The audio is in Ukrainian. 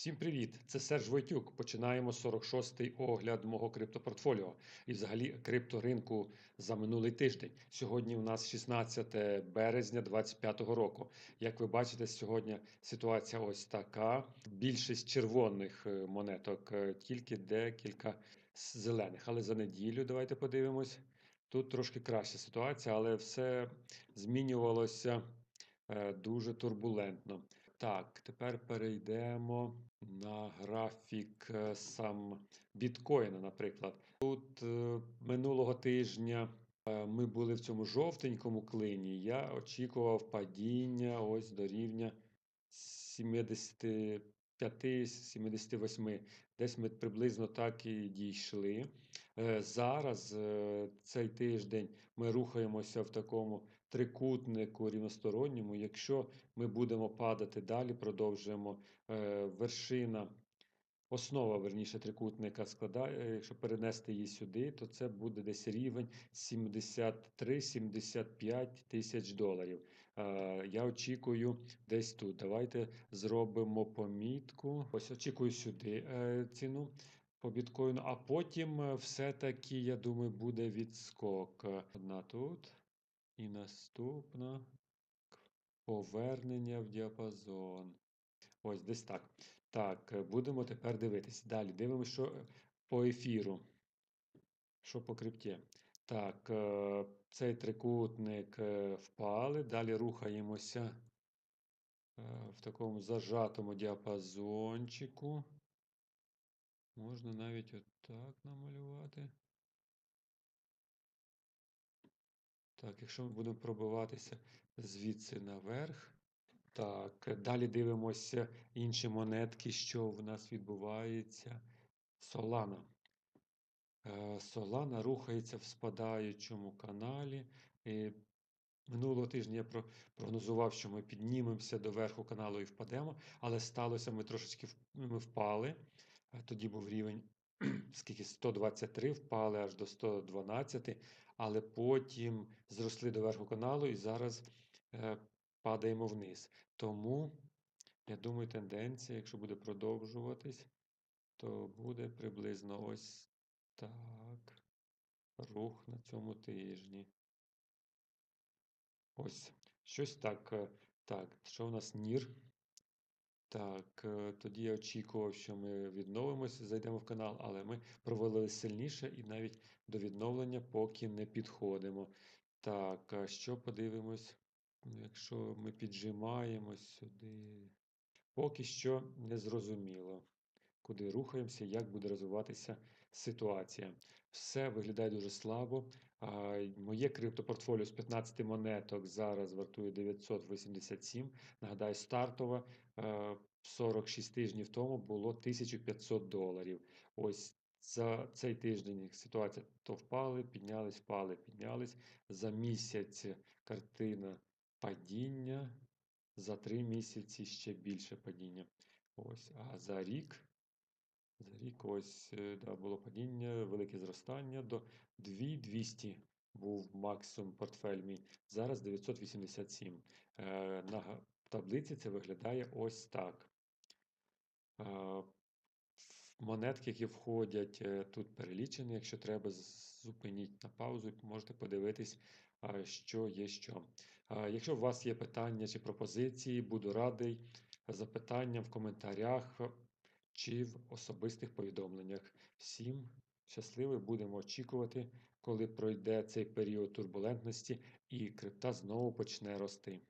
Всім привіт! Це Серж Войтюк. Починаємо 46-й огляд мого криптопортфоліо і взагалі крипторинку за минулий тиждень. Сьогодні у нас 16 березня 2025 року. Як ви бачите, сьогодні ситуація ось така. Більшість червоних е, монеток, е, тільки декілька зелених. Але за неділю давайте подивимось. Тут трошки краща ситуація, але все змінювалося е, дуже турбулентно. Так, тепер перейдемо на графік е, сам біткоїна, наприклад. Тут е, минулого тижня е, ми були в цьому жовтенькому клині. Я очікував падіння ось до рівня 75-78. Десь ми приблизно так і дійшли. Е, Зараз е, цей тиждень ми рухаємося в такому трикутнику рівносторонньому. Якщо ми будемо падати далі, продовжуємо е, вершина. Основа, верніше, трикутника складає, якщо перенести її сюди, то це буде десь рівень 73-75 тисяч доларів. Я очікую десь тут. Давайте зробимо помітку. Ось очікую сюди е, ціну по біткоїну, а потім е, все-таки, я думаю, буде відскок. Одна тут і наступна повернення в діапазон. Ось десь так. Так, е, будемо тепер дивитись. Далі дивимося, що по ефіру. Що по крипті. Так, е, цей трикутник е, впали. Далі рухаємося е, в такому зажатому діапазончику. Можна навіть отак намалювати. Так, якщо ми будемо пробиватися звідси наверх. Так, далі дивимося інші монетки, що в нас відбувається. Солана. Е, Solana рухається в спадаючому каналі. І минулого тижня я прогнозував, що ми піднімемося до верху каналу і впадемо, але сталося, ми трошечки ми впали. Е, Тоді був рівень скільки 123, впали аж до 112, але потім зросли до верху каналу і зараз е, падаємо вниз. Тому, я думаю, тенденція, якщо буде продовжуватись, то буде приблизно ось так. Рух на цьому тижні. Ось, щось так. е, Так, що у нас нір? Так, е, тоді я очікував, що ми відновимося, зайдемо в канал, але ми провалили сильніше і навіть до відновлення поки не підходимо. Так, а що подивимось, Ну, якщо ми піджимаємо сюди. Поки що не зрозуміло, куди рухаємося, як буде розвиватися ситуація. Все виглядає дуже слабо. Моє криптопортфоліо з 15 монеток зараз вартує 987. Нагадаю, стартова е, 46 тижнів тому було 1500 доларів. Ось за цей тиждень ситуація то впали, піднялись, впали, піднялись. За місяць картина падіння. За три місяці ще більше падіння. Ось, а за рік, за рік ось е, да, було падіння, велике зростання до 2200 був максимум портфель мій. Зараз 987. Е, на таблиці це виглядає ось так. Е, Монетки, які входять, тут перелічені. Якщо треба, зупиніть на паузу можете подивитись, що є що. Якщо у вас є питання чи пропозиції, буду радий запитанням в коментарях чи в особистих повідомленнях. Всім щасливо будемо очікувати, коли пройде цей період турбулентності і крипта знову почне рости.